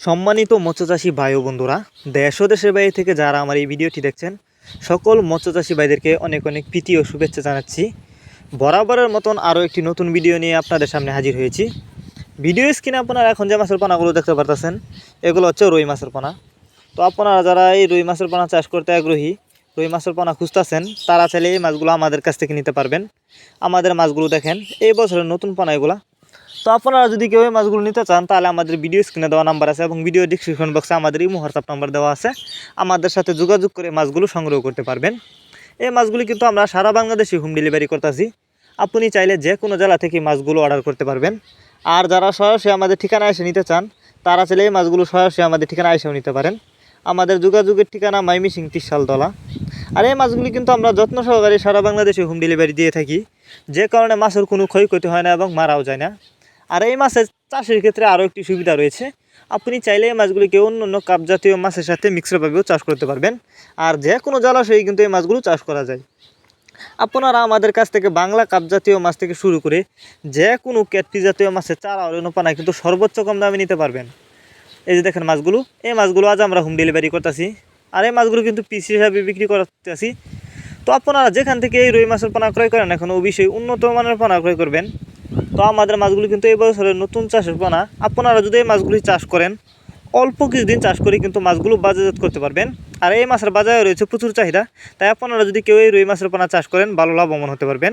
সম্মানিত মৎস্যচাষী ভাই বন্ধুরা, দেশ ও দেশের বাইরে থেকে যারা আমার এই ভিডিওটি দেখছেন, সকল মৎস্যচাষী ভাইদেরকে অনেক অনেক প্রীতি ও শুভেচ্ছা জানাচ্ছি। বরাবরের মতন আরও একটি নতুন ভিডিও নিয়ে আপনাদের সামনে হাজির হয়েছি। ভিডিও স্ক্রিনে আপনারা এখন যে মাছের পানাগুলো দেখতে পারতেছেন, এগুলো হচ্ছে রুই মাছের পানা। তো আপনারা যারা এই রুই মাছের পানা চাষ করতে আগ্রহী, রুই মাছের পানা খুঁজতেছেন, তারা চাইলে এই মাছগুলো আমাদের কাছ থেকে নিতে পারবেন। আমাদের মাছগুলো দেখেন, এই বছরের নতুন পানা এগুলা। তো আপনারা যদি কেউ এই মাছগুলো নিতে চান, তাহলে আমাদের ভিডিও স্ক্রিনে দেওয়া নাম্বার আছে এবং ভিডিও ডিসক্রিপশন বক্সে আমাদের ইমো হোয়াটসঅ্যাপ নাম্বার দেওয়া আছে। আমাদের সাথে যোগাযোগ করে মাছগুলো সংগ্রহ করতে পারবেন। এই মাছগুলি কিন্তু আমরা সারা বাংলাদেশে হোম ডেলিভারি করতেছি। আপনি চাইলে যে কোনো জেলা থেকে মাছগুলো অর্ডার করতে পারবেন। আর যারা সরাসরি আমাদের ঠিকানা এসে নিতে চান, তারা চাইলে এই মাছগুলো সরাসরি আমাদের ঠিকানা এসেও নিতে পারেন। আমাদের যোগাযোগের ঠিকানা মাইমি মাইমিসিং তিরশালতলা আর এই মাছগুলি কিন্তু আমরা যত্ন সহকারে সারা বাংলাদেশে হোম ডেলিভারি দিয়ে থাকি। যে কারণে মাছের কোনো ক্ষয়ক্ষতি হয় না এবং মারাও যায় না। আর এই মাছের চাষের ক্ষেত্রে আরও একটি সুবিধা রয়েছে। আপনি চাইলে এই মাছগুলিকে অন্য অন্য কাপ জাতীয় মাছের সাথে মিক্সরভাবেও চাষ করতে পারবেন। আর যে কোনো জলাশয়ে কিন্তু এই মাছগুলো চাষ করা যায়। আপনারা আমাদের কাছ থেকে বাংলা কাপ জাতীয় মাছ থেকে শুরু করে যে কোনো ক্যাটপি জাতীয় মাছের চারা অরণ্য পানা কিন্তু সর্বোচ্চ কম দামে নিতে পারবেন। এই যে দেখেন মাছগুলো, এই মাছগুলো আজ আমরা হোম ডেলিভারি করতেছি। আর এই মাছগুলো কিন্তু পিস হিসাবে বিক্রি করতেছি। তো আপনারা যেখান থেকে এই রুই মাছের পানা ক্রয় করেন, এখন অবশ্যই উন্নত মানের পানা ক্রয় করবেন। তো আমাদের মাছগুলি কিন্তু এই বছরের নতুন চাষ চাষের না। আপনারা যদি এই মাছগুলি চাষ করেন, অল্প কিছুদিন চাষ করে কিন্তু মাছগুলো বাজারজাত করতে পারবেন। আর এই মাছের বাজারে রয়েছে প্রচুর চাহিদা। তাই আপনারা যদি কেউ এই রুই মাছের পোনা চাষ করেন, ভালো লাভবান হতে পারবেন।